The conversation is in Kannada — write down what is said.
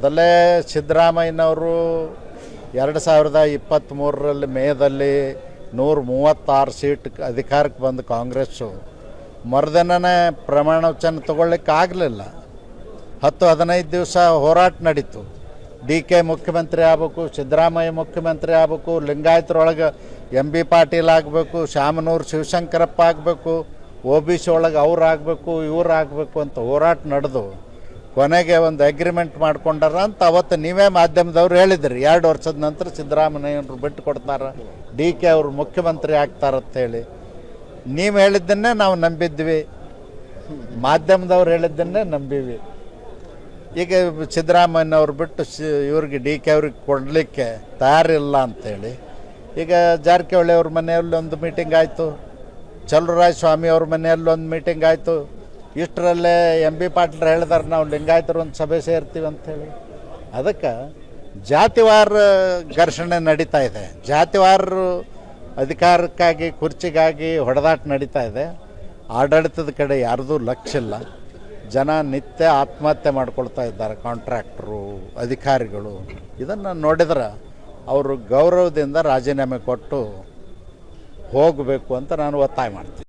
ಮೊದಲೇ ಸಿದ್ದರಾಮಯ್ಯನವರು ಎರಡು ಸಾವಿರದ ಇಪ್ಪತ್ತ್ಮೂರರಲ್ಲಿ ಮೇದಲ್ಲಿ ನೂರ ಮೂವತ್ತಾರು ಸೀಟ್ ಅಧಿಕಾರಕ್ಕೆ ಬಂದು ಕಾಂಗ್ರೆಸ್ಸು. ಮರುದಿನನೇ ಪ್ರಮಾಣ ವಚನ ತಗೊಳ್ಳಿಕ್ಕೆ ಆಗಲಿಲ್ಲ ಹತ್ತು ಹದಿನೈದು ದಿವಸ ಹೋರಾಟ ನಡೀತು. ಡಿ ಕೆ ಮುಖ್ಯಮಂತ್ರಿ ಆಗಬೇಕು, ಸಿದ್ದರಾಮಯ್ಯ ಮುಖ್ಯಮಂತ್ರಿ ಆಗಬೇಕು, ಲಿಂಗಾಯತರೊಳಗೆ ಎಂ ಬಿ ಪಾಟೀಲ್ ಆಗಬೇಕು, ಶಾಮನೂರು ಶಿವಶಂಕರಪ್ಪ ಆಗಬೇಕು, ಒ ಬಿ ಸಿ ಒಳಗೆ ಅವ್ರು ಆಗಬೇಕು, ಇವ್ರು ಆಗಬೇಕು ಅಂತ ಹೋರಾಟ ನಡೆದು ಕೊನೆಗೆ ಒಂದು ಅಗ್ರಿಮೆಂಟ್ ಮಾಡ್ಕೊಂಡಾರ ಅಂತ ಅವತ್ತು ನೀವೇ ಮಾಧ್ಯಮದವ್ರು ಹೇಳಿದ್ರಿ. ಎರಡು ವರ್ಷದ ನಂತರ ಸಿದ್ದರಾಮಯ್ಯವ್ರು ಬಿಟ್ಟು ಕೊಡ್ತಾರೆ. ಡಿ ಕೆ ಅವರು ಮುಖ್ಯಮಂತ್ರಿ ಆಗ್ತಾರಂತೇಳಿ ನೀವು ಹೇಳಿದ್ದನ್ನೇ ನಾವು ನಂಬಿದ್ವಿ. ಮಾಧ್ಯಮದವ್ರು ಹೇಳಿದ್ದನ್ನೇ ನಂಬಿವಿ ಈಗ ಸಿದ್ದರಾಮಯ್ಯನವ್ರು ಬಿಟ್ಟು ಸಿ, ಇವ್ರಿಗೆ ಡಿ ಕೆ ಅವ್ರಿಗೆ ಕೊಡಲಿಕ್ಕೆ ತಯಾರಿಲ್ಲ ಅಂಥೇಳಿ ಈಗ ಜಾರಕಿಹೊಳಿ ಅವ್ರ ಮನೆಯಲ್ಲಿ ಒಂದು ಮೀಟಿಂಗ್ ಆಯಿತು. ಚಲುವರಾಯ ಸ್ವಾಮಿ ಅವ್ರ ಮನೆಯಲ್ಲಿ ಒಂದು ಮೀಟಿಂಗ್ ಆಯಿತು. ಇಷ್ಟರಲ್ಲೇ ಎಂ ಬಿ ಪಾಟೀಲ್ ಹೇಳಿದಾರೆ, ನಾವು ಲಿಂಗಾಯತರು ಒಂದು ಸಭೆ ಸೇರ್ತೀವಿ ಅಂಥೇಳಿ ಅದಕ್ಕೆ ಜಾತಿವಾರ ಘರ್ಷಣೆ ನಡೀತಾ ಇದೆ. ಜಾತಿವಾರರು ಅಧಿಕಾರಕ್ಕಾಗಿ, ಕುರ್ಚಿಗಾಗಿ ಹೊಡೆದಾಟ ನಡೀತಾ ಇದೆ. ಆಡಳಿತದ ಕಡೆ ಯಾರ್ದೂ ಲಕ್ಷ್ಯ ಇಲ್ಲ. ಜನ ನಿತ್ಯ ಆತ್ಮಹತ್ಯೆ ಮಾಡ್ಕೊಳ್ತಾ ಇದ್ದಾರೆ, ಕಾಂಟ್ರಾಕ್ಟ್ರು, ಅಧಿಕಾರಿಗಳು. ಇದನ್ನು ನೋಡಿದ್ರೆ ಅವರು ಗೌರವದಿಂದ ರಾಜೀನಾಮೆ ಕೊಟ್ಟು ಹೋಗಬೇಕು ಅಂತ ನಾನು ಒತ್ತಾಯ ಮಾಡ್ತೀನಿ.